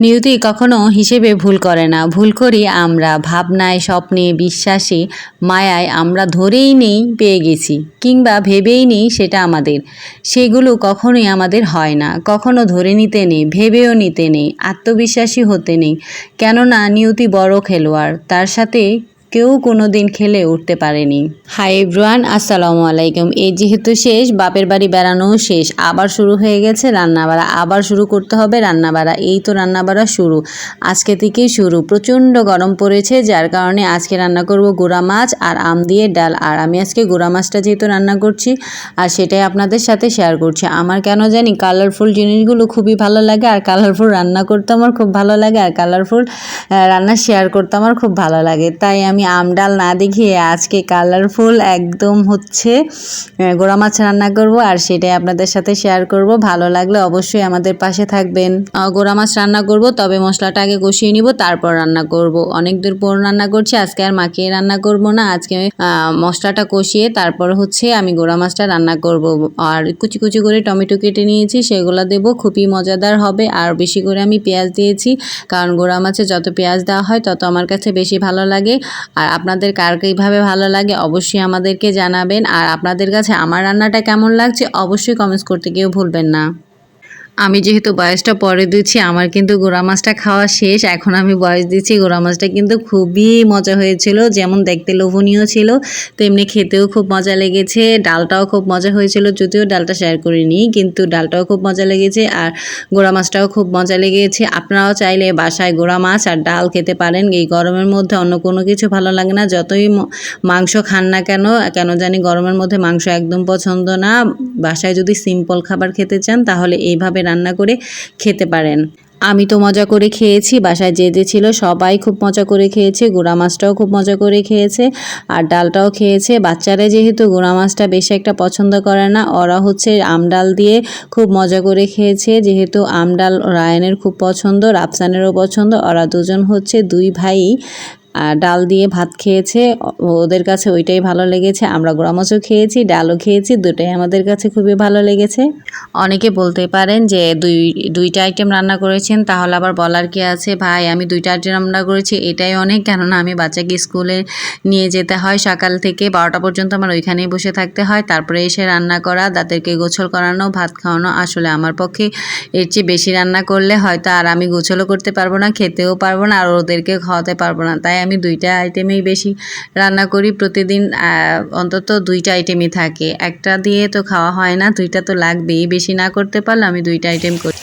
নিয়তি কখনো হিসেবে ভুল করে না। ভুল করি আমরা, ভাবনায়, স্বপ্নে, বিশ্বাসে, মায়ায় আমরা ধরেই নেই, পেয়ে গেছি কিংবা ভেবেই নেই সেটা আমাদের। সেগুলো কখনোই আমাদের হয় না। কখনো ধরে নিতে নেই, ভেবেও নিতে নেই, আত্মবিশ্বাসী হতে নেই। কেননা নিয়তি বড় খেলোয়াড়, তার সাথে কেউ কোনো দিন খেলে উঠতে পারেনি। হাই এভরিওয়ান, আসসালামু আলাইকুম। এই যেহেতু শেষ, বাপের বাড়ি বেড়ানোও শেষ। আবার শুরু হয়ে গেছে রান্নাবাড়া। আবার শুরু করতে হবে রান্নাবাড়া। এই তো রান্নাবাড়া শুরু। আজকে থেকেই শুরু। প্রচণ্ড গরম পড়েছে, যার কারণে আজকে রান্না করব গোড়া মাছ আর আম দিয়ে ডাল। আর আমি আজকে গোড়া মাছটা যেহেতু রান্না করছি আর সেটাই আপনাদের সাথে শেয়ার করছি। আমার কেন জানি কালারফুল জিনিসগুলো খুবই ভালো লাগে আর কালারফুল রান্না করতে আমার খুব ভালো লাগে আর কালারফুল রান্না শেয়ার করতে আমার খুব ভালো লাগে। তাই আমি আম ডাল না দেখিয়ে আজকে কালারফুল একদম হচ্ছে গোড়া মাছ রান্না করব আর সেটাই আপনাদের সাথে শেয়ার করব। ভালো লাগলে অবশ্যই আমাদের পাশে থাকবেন। গোড়া মাছ রান্না করব, তবে মশলাটা আগে কষিয়ে নিব, তারপর রান্না করব। অনেক দূর পর রান্না করছি, আজকে আর মাখিয়ে রান্না করব না। আজকে মশলাটা কষিয়ে তারপর হচ্ছে আমি গোড়া মাছটা রান্না করব। আর কুচি কুচি করে টমেটো কেটে নিয়েছি, সেগুলো দেব, খুবই মজাদার হবে। আর বেশি করে আমি পেঁয়াজ দিয়েছি, কারণ গোড়া মাছে যত পেঁয়াজ দেওয়া হয়, তত আমার কাছে বেশি ভালো লাগে। আর আপনাদের কার কীভাবে ভালো লাগে অবশ্যই আমাদেরকে জানাবেন। আর আপনাদের কাছে আমার রান্নাটা কেমন লাগছে অবশ্যই কমেন্টস করতে কেউ ভুলবেন না। আমি যেহেতু বয়সটা পরে দিচ্ছি, আমার কিন্তু গোড়া মাছটা খাওয়া শেষ। এখন আমি বয়স দিচ্ছি, গোড়া মাছটা কিন্তু খুবই মজা হয়েছিল, যেমন দেখতে লোভনীয় ছিল, তেমনি খেতেও খুব মজা লেগেছে, ডালটাও খুব মজা হয়েছিল, যদিও ডালটা শেয়ার করিনি, কিন্তু ডালটাও খুব মজা লেগেছে আর গোড়া মাছটাও খুব মজা লেগেছে। আপনারাও চাইলে বাসায় গোড়া মাছ আর ডাল খেতে পারেন, এই গরমের মধ্যে অন্য কোনো কিছু ভালো লাগে না, যতই মাংস খান না কেন কেন জানি গরমের মধ্যে মাংস একদম পছন্দ না। বাসায় যদি সিম্পল খাবার খেতে চান, তাহলে এইভাবে রান্না করে খেতে পারেন। আমি তো মজা করে খেয়েছি, বাসায় যে যে ছিল সবাই খুব মজা করে খেয়েছে, গুঁড়া মাছটাও খুব মজা করে খেয়েছে, আর ডালটাও খেয়েছে। বাচ্চারা যেহেতু গুঁড়া মাছটা বেশি একটা পছন্দ করে না, ওরা হচ্ছে আমডাল দিয়ে খুব মজা করে খেয়েছে। যেহেতু আমডাল রায়নের খুব পছন্দ, রাফসানেরও পছন্দ, ওরা দুজন হচ্ছে দুই ভাই ডাল দিয়ে ভাত খেয়েছে। ওদের কাছে ওইটাই ভালো লেগেছে। আমরা গোড়া মাছও খেয়েছি, ডালও খেয়েছি, দুটাই আমাদের কাছে খুবই ভালো লেগেছে। অনেকে বলতে পারেন যে, দুই, দুইটা আইটেম রান্না করেছেন, তাহলে আবার বলার কি আছে? ভাই, আমি দুইটা আইটেম রান্না করেছি, এটাই অনেক, কেননা আমি বাচ্চাকে স্কুলে নিয়ে যেতে হয়। সকাল থেকে বারোটা পর্যন্ত আমার ওইখানেই বসে থাকতে হয়। তারপরে এসে রান্না করা তাদেরকে গোছল করানো, ভাত খাওয়ানো, আসলে আমার পক্ষে এর চেয়ে বেশি রান্না করলে হয়তো আর আমি গোছলও করতে পারব না, খেতেও পারব না, আর ওদেরকে খাওয়াতে পারব না। তাই আমি দুইটা আইটেমেই বেশি রান্না করি প্রতিদিন অন্তত দুইটা আইটেমই থাকে। একটা দিয়ে তো খাওয়া হয় না, দুইটা তো লাগবেই। বেশি না করতে পারলে আমি দুইটা আইটেম করি।